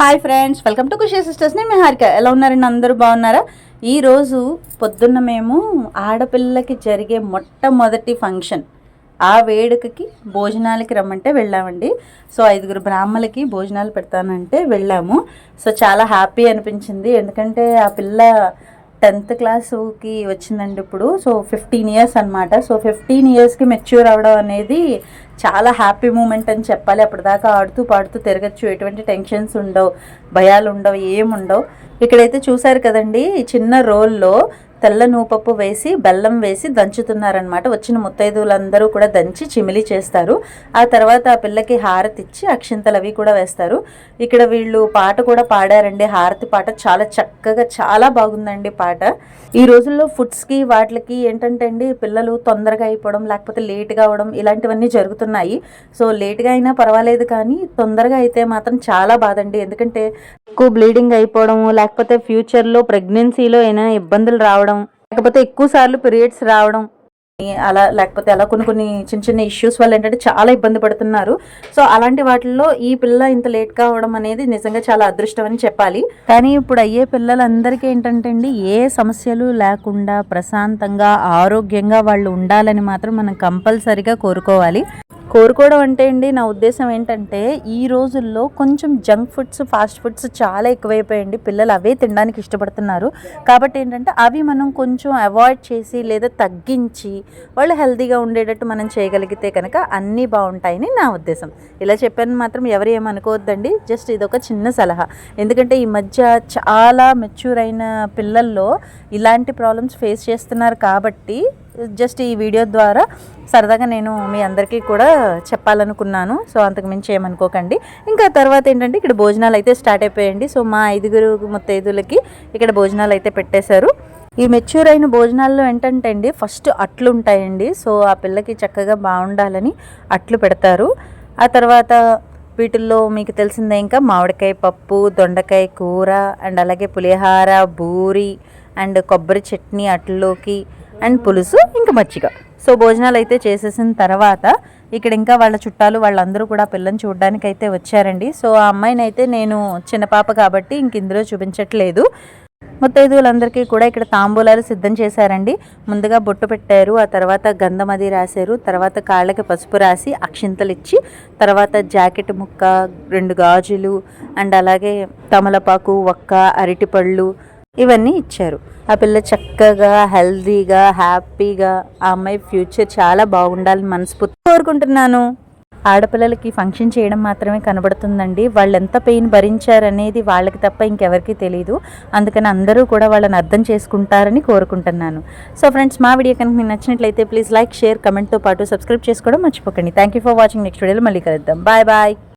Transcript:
Hi friends welcome to Khushi sisters నేను మీ హారిక. ఎలా ఉన్నారండి? అందరూ బాగున్నారా? ఈరోజు పొద్దున్న మేము ఆడపిల్లకి జరిగే మొట్టమొదటి ఫంక్షన్. ఆ వేడుకకి భోజనాలకి రమ్మంటే వెళ్ళామండి. సో ఐదుగురు బ్రాహ్మలకి భోజనాలు పెడతానంటే వెళ్ళాము. సో చాలా హ్యాపీ అనిపించింది. ఎందుకంటే ఆ పిల్ల టెన్త్ క్లాస్కి వచ్చిందండి ఇప్పుడు. సో ఫిఫ్టీన్ ఇయర్స్ అనమాట సో ఫిఫ్టీన్ ఇయర్స్కి మెచ్యూర్ అవ్వడం అనేది చాలా హ్యాపీ మూమెంట్ అని చెప్పాలి. అప్పటిదాకా ఆడుతూ పాడుతూ తిరగచ్చు. ఎటువంటి టెన్షన్స్ ఉండవు. భయాలు ఉండవు ఏముండవు. ఇక్కడైతే చూసారు కదండి చిన్న రోల్లో తెల్ల నూపప్పు వేసి బెల్లం వేసి దంచుతున్నారనమాట వచ్చిన ముత్తైదువులందరూ కూడా దంచి చిమిలి చేస్తారు. ఆ తర్వాత ఆ పిల్లకి హారతి ఇచ్చి అక్షింతలు అవి కూడా వేస్తారు. ఇక్కడ వీళ్ళు పాట కూడా పాడారండి. హారతి పాట చాలా చక్కగా చాలా బాగుందండి పాట. ఈ రోజుల్లో ఫుడ్స్కి వాటికి ఏంటంటే అండి పిల్లలు తొందరగా అయిపోవడం లేకపోతే లేట్గా అవడం ఇలాంటివన్నీ జరుగుతున్నాయి. సో లేట్గా అయినా పర్వాలేదు కానీ తొందరగా అయితే మాత్రం చాలా బాధ అండి ఎందుకంటే ఎక్కువ బ్లీడింగ్ అయిపోవడం లేకపోతే ఫ్యూచర్లో ప్రెగ్నెన్సీలో అయినా ఇబ్బందులు రావడం లేకపోతే ఎక్కువ సార్లు పీరియడ్స్ రావడం అలా లేకపోతే అలా కొన్ని కొన్ని చిన్న చిన్న ఇష్యూస్ వల్ల ఏంటంటే చాలా ఇబ్బంది పడుతున్నారు. సో అలాంటి వాటిల్లో ఈ పిల్ల ఇంత లేట్ కావడం అనేది నిజంగా చాలా అదృష్టం అని చెప్పాలి. కానీ ఇప్పుడు అయ్యే పిల్లలందరికీ ఏంటంటే అండి ఏ సమస్యలు లేకుండా ప్రశాంతంగా ఆరోగ్యంగా వాళ్ళు ఉండాలని మాత్రం మనం కంపల్సరిగా కోరుకోవాలి. కోరుకోవడం అంటే అండి నా ఉద్దేశం ఏంటంటే ఈ రోజుల్లో కొంచెం జంక్ ఫుడ్స్ ఫాస్ట్ ఫుడ్స్ చాలా ఎక్కువైపోయాయండి. పిల్లలు అవే తినడానికి ఇష్టపడుతున్నారు. కాబట్టి ఏంటంటే అవి మనం కొంచెం అవాయిడ్ చేసి లేదా తగ్గించి వాళ్ళు హెల్తీగా ఉండేటట్టు మనం చేయగలిగితే కనుక అన్నీ బాగుంటాయని నా ఉద్దేశం. ఇలా చెప్పాను మాత్రం ఎవరు ఏమనుకోవద్దండి. జస్ట్ ఇది ఒక చిన్న సలహా. ఎందుకంటే ఈ మధ్య చాలా మెచ్యూర్ అయిన పిల్లల్లో ఇలాంటి ప్రాబ్లమ్స్ ఫేస్ చేస్తున్నారు కాబట్టి జస్ట్ ఈ వీడియో ద్వారా సరదాగా నేను మీ అందరికీ కూడా చెప్పాలనుకున్నాను. సో అంతకు మించి ఏమనుకోకండి. ఇంకా తర్వాత ఏంటంటే ఇక్కడ భోజనాలు అయితే స్టార్ట్ అయిపోయాయండి. సో మా ఐదుగురు ముత్తైదులకి ఇక్కడ భోజనాలు అయితే పెట్టేశారు. ఈ మెచ్యూర్ అయిన భోజనాల్లో ఏంటంటే అండి ఫస్ట్ అట్లు ఉంటాయండి. సో ఆ పిల్లకి చక్కగా బాగుండాలని అట్లు పెడతారు. ఆ తర్వాత వీటిల్లో మీకు తెలిసిందే ఇంకా మామిడికాయ పప్పు దొండకాయ కూర అండ్ అలాగే పులిహార బూరి అండ్ కొబ్బరి చట్నీ అట్లలోకి అండ్ పులుసు ఇంకా మజ్జిగ. సో భోజనాలు అయితే చేసేసిన తర్వాత ఇక్కడ ఇంకా వాళ్ళ చుట్టాలు వాళ్ళందరూ కూడా పిల్లని చూడడానికి అయితే వచ్చారండి. సో ఆ అమ్మాయిని అయితే నేను చిన్న పాప కాబట్టి ఇంక ఇందులో చూపించట్లేదు. ముత్తైదువులందరికీ కూడా ఇక్కడ తాంబూలాలు సిద్ధం చేశారండి. ముందుగా బొట్టు పెట్టారు ఆ తర్వాత గంధం అది రాశారు తర్వాత కాళ్ళకి పసుపు రాసి అక్షింతలు ఇచ్చి తర్వాత జాకెట్ ముక్క రెండు గాజులు అండ్ అలాగే తమలపాకు ఒక్క అరటిపళ్ళు ఇవన్నీ ఇచ్చారు. ఆ పిల్ల చక్కగా హెల్తీగా హ్యాపీగా ఆ అమ్మాయి ఫ్యూచర్ చాలా బాగుండాలని మనస్ఫూర్తి కోరుకుంటున్నాను. ఆడపిల్లలకి ఫంక్షన్ చేయడం మాత్రమే కనబడుతుందండి. వాళ్ళు ఎంత పెయిన్ భరించారనేది వాళ్ళకి తప్ప ఇంకెవరికి తెలియదు అందుకని అందరూ కూడా వాళ్ళని అర్థం చేసుకుంటారని కోరుకుంటున్నాను. సో ఫ్రెండ్స్ మా వీడియో కనుక మీకు నచ్చినట్లయితే ప్లీజ్ లైక్ షేర్ కమెంట్తో పాటు సబ్స్క్రైబ్ చేసుకోవడం మర్చిపోకండి. Thank you for watching next వీడియోలో మళ్ళీ కలుద్దాం. Bye bye